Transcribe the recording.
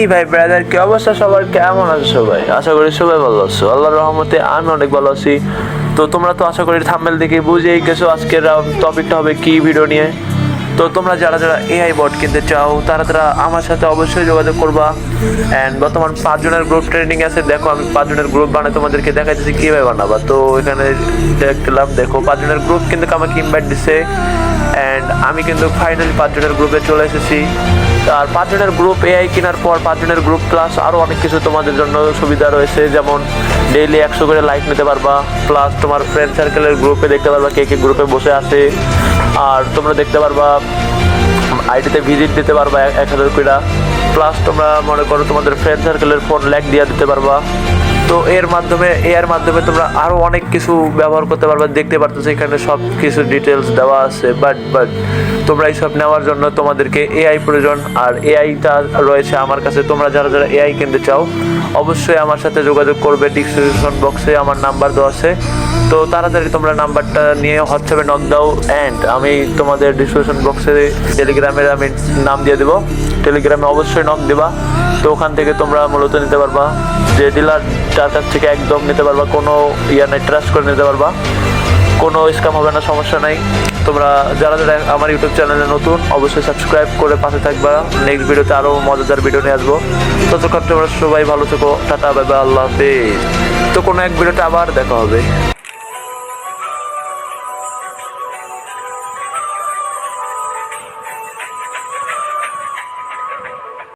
এই ভাই ব্রাদার কি অবস্থা সবার? কেমন আছো সবাই? আশা করি সবাই ভালো আছো। আল্লাহর রহমতে আমি অনেক ভালো আছি। তো তোমরা তো আশা করি থাম্বেল দেখে বুঝেই গেছো আজকের টপিকটা হবে কি ভিডিও নিয়ে। তো তোমরা যারা যারা এআই বট কিনতে চাও, তারা তারা আমার সাথে অবশ্যই যোগাযোগ করবা। অ্যান্ড বর্তমান পাঁচজনের গ্রুপ ট্রেনিং আছে। দেখো, আমি পাঁচজনের গ্রুপ বানাই, তোমাদেরকে দেখাইতেছি কীভাবে বানাবা। তো এখানে দেখলাম, দেখো, পাঁচজনের গ্রুপ কিন্তু আমাকে ইনভাইট দিছে। অ্যান্ড আমি কিন্তু ফাইনালি পাঁচজনের গ্রুপে চলে এসেছি। আর পাঁচজনের গ্রুপ এআই কেনার পর পাঁচজনের গ্রুপ প্লাস আরও অনেক কিছু তোমাদের জন্য সুবিধা রয়েছে। যেমন ডেইলি একশো করে লাইক নিতে পারবা প্লাস তোমার ফ্রেন্ড সার্কেলের গ্রুপে দেখতে পারবা কে কে গ্রুপে বসে আছে। আর তোমরা দেখতে পারবা আইডিতে ভিজিট দিতে পারবা, এক হাজার কুড়িটা প্লাস তোমরা মনে করো তোমাদের ফ্রেন্ড সার্কেলের ফোন ল্যাক দিয়ে দিতে পারবা। তো এর মাধ্যমে এর মাধ্যমে তোমরা আরও অনেক কিছু ব্যবহার করতে পারবা। দেখতে পারতেছো এখানে সব কিছু ডিটেলস দেওয়া আছে বাট বাট তোমরা এইসব নেওয়ার জন্য তোমাদেরকে এআই প্রয়োজন। আর এআইটা রয়েছে আমার কাছে। তোমরা যারা যারা এআই কিনতে চাও, অবশ্যই আমার সাথে যোগাযোগ করবে। ডিসক্রিপশন বক্সে আমার নাম্বার দেওয়া আছে। তো তাড়াতাড়ি তোমরা নাম্বারটা নিয়ে হোয়াটসঅ্যাপে নক দাও অ্যান্ড আমি তোমাদের ডিসক্রিপশন বক্সে টেলিগ্রামের আমি নাম দিয়ে দেবো। টেলিগ্রামে অবশ্যই নক দেবা। তো ওখান থেকে তোমরা মূলত নিতে পারবা। যে ডিলার তার কাছ থেকে একদম নিতে পারবা, কোনো ইয়া নাই ট্রাস্ট করে নিতে পারবা। কোনো স্ক্যাম হবে না, সমস্যা নাই। তোমরা যারা যারা আমার ইউটিউব চ্যানেলে নতুন, অবশ্যই সাবস্ক্রাইব করে পাশে থাকবা। নেক্সট ভিডিওতে আরও মজাদার ভিডিও নিয়ে আসব। ততক্ষণ তোমরা সবাই ভালো থেকো। টাটা বাই আল্লাহ হাফেজ। তো কোনো এক ভিডিওতে আবার দেখা হবে।